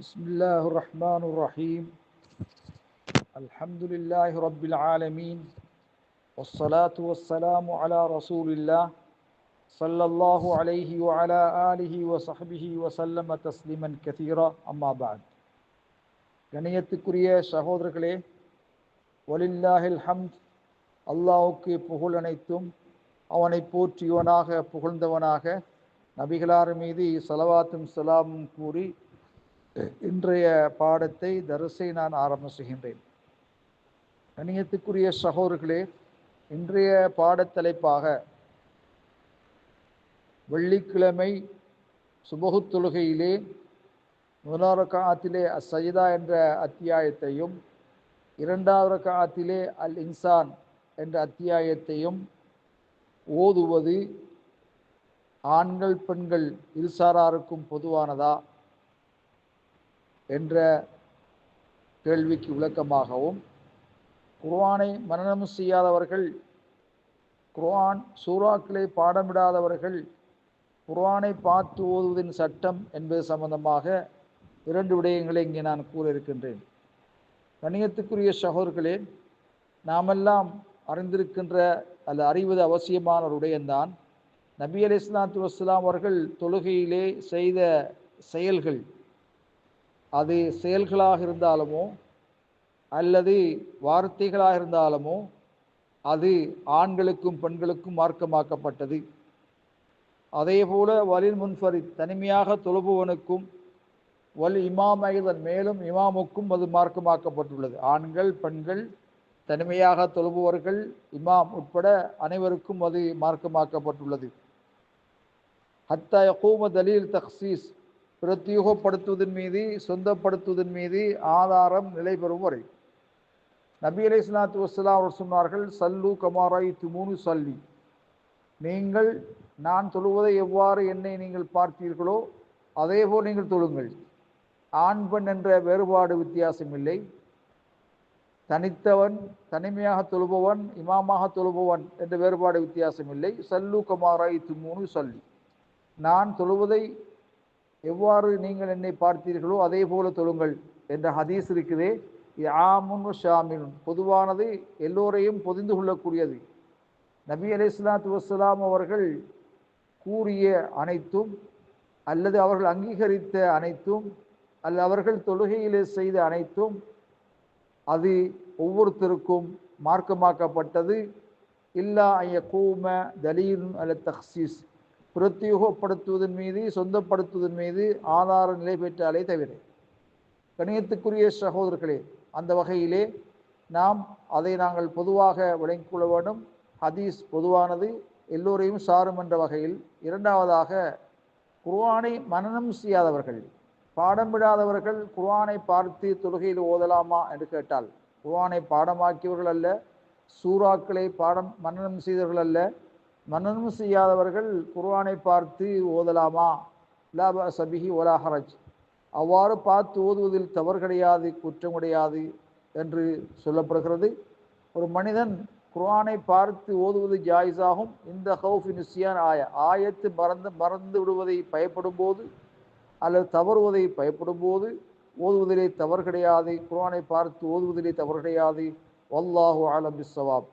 بسم الله الرحمن الرحيم الحمد لله رب العالمين والصلاة والسلام على رسول الله صلى الله عليه وعلى آله وصحبه وسلم تسليما كثيرا أما بعد கணியத்துக்குரிய சகோதரர்களே வலில்லாஹில் ஹம்த் அல்லாஹுக்கு புகழ் அனைத்தும் அவனை போற்றியவனாக புகழ்ந்தவனாக நபிகளார் மீது சலவாத்தும் சலாமும் கூறி இன்றைய பாடத்தை தரிசை நான் ஆரம்பம் செய்கின்றேன். கணியத்துக்குரிய சகோதரர்களே இன்றைய பாடத்தலைப்பாக வெள்ளிக்கிழமை சுபகு தொழுகையிலே முதலாவது காலத்திலே அசஜிதா என்ற அத்தியாயத்தையும் இரண்டாவது காலத்திலே அல் இன்சான் என்ற அத்தியாயத்தையும் ஓதுவது ஆண்கள் பெண்கள் இருசாராருக்கும் பொதுவானதா? என்ற கேள்விக்கு விளக்கமாகவும் குர்ஆனை மரணம் செய்யாதவர்கள் குர்ஆன் சூறாக்களை பாடமிடாதவர்கள் குர்ஆனை பார்த்து ஓதுவதின் சட்டம் என்பது சம்பந்தமாக இரண்டு விடயங்களை இங்கே நான் கூற இருக்கின்றேன். கணியத்துக்குரிய சகோதர்களே நாமெல்லாம் அறிந்திருக்கின்ற அல்ல அறிவது அவசியமான ஒரு விடயம்தான். நபி அலி இஸ்லாத்து வஸ்லாம் அவர்கள் தொழுகையிலே செய்த செயல்கள் அது செயல்களாக இருந்தாலுமோ அல்லது வார்த்தைகளாக இருந்தாலுமோ அது ஆண்களுக்கும் பெண்களுக்கும் மார்க்கமாக்கப்பட்டது. அதே போல வலில் தனிமையாக தொழுபவனுக்கும் வல் இமாம் ஐதன் மேலும் இமாமுக்கும் அது மார்க்கமாக்கப்பட்டுள்ளது. ஆண்கள் பெண்கள் தனிமையாக தொழுபவர்கள் இமாம் உட்பட அனைவருக்கும் அது மார்க்கமாக்கப்பட்டுள்ளது. ஹத்தா யகூம தலீல் தக்சீஸ். பிரத்யூகப்படுத்துவதன் மீது சொந்தப்படுத்துவதன் மீது ஆதாரம் நிலை பெறும் வரை. நபி அலி இஸ்லாத்து வஸ்லாம் அவர் சொன்னார்கள் சல்லு கமாராய் துமூனு சல்லி. நீங்கள் நான் தொழுவதை எவ்வாறு என்னை நீங்கள் பார்த்தீர்களோ அதேபோல் நீங்கள் தொழுங்கள் ஆண் பெண் என்ற வேறுபாடு வித்தியாசம் இல்லை. தனித்தவன் தனிமையாக தொழுபவன் இமாமாக தொழுபவன் என்ற வேறுபாடு வித்தியாசம் இல்லை. சல்லு கமாராய் துமுனு சல்லி. நான் தொழுவதை எவ்வாறு நீங்கள் என்னை பார்த்தீர்களோ அதே போல தொழுங்கள் என்ற ஹதீஸ் இருக்குதே. ஆமுன் ஷாமின் பொதுவானது எல்லோரையும் பொதிந்து கொள்ளக்கூடியது. நபி அலி இஸ்லாத்து வஸ்லாம் அவர்கள் கூறிய அனைத்தும் அல்லது அவர்கள் அங்கீகரித்த அனைத்தும் அல்ல அவர்கள் தொழுகையிலே செய்த அனைத்தும் அது ஒவ்வொருத்தருக்கும் மார்க்கமாக்கப்பட்டது. இல்லா ஐய கூம தலீன் அல்ல தஹ்சீஸ். பிரத்யோகப்படுத்துவதன் மீது சொந்தப்படுத்துவதன் மீது ஆதார நிலை பெற்றாலே தவிர கணியத்துக்குரிய சகோதரர்களே அந்த வகையிலே நாம் அதை நாங்கள் பொதுவாக விளங்கிக் கொள்ள வேண்டும். ஹதீஸ் பொதுவானது எல்லோரையும் சாரும் என்ற வகையில். இரண்டாவதாக குர்ஆனை மனநம் செய்யாதவர்கள் பாடம் விடாதவர்கள் குர்ஆனை பார்த்து தொழுகையில் ஓதலாமா என்று கேட்டால் குர்ஆனை பாடமாக்கியவர்கள் அல்ல சூறாக்களை பாடம் மனநம் செய்தவர்கள் அல்ல மன்னனும் செய்யாதவர்கள் குர்ஆனை பார்த்து ஓதலாமா? லாப சபிஹி ஒலா ஹரஜ். அவ்வாறு பார்த்து ஓதுவதில் தவறு கிடையாது குற்றம் கிடையாது என்று சொல்லப்படுகிறது. ஒரு மனிதன் குர்ஆனை பார்த்து ஓதுவது ஜாயிஸாகும். இந்த ஹவுஃபி நிசியான் ஆய ஆயத்து மறந்து மறந்து விடுவதை பயப்படும் போது அல்லது தவறுவதை பயப்படும் போது ஓதுவதிலே தவறு கிடையாது குர்ஆனை பார்த்து ஓதுவதிலே தவறு கிடையாது. வல்லாஹு ஆலம் பிஸ்ஸவாப்.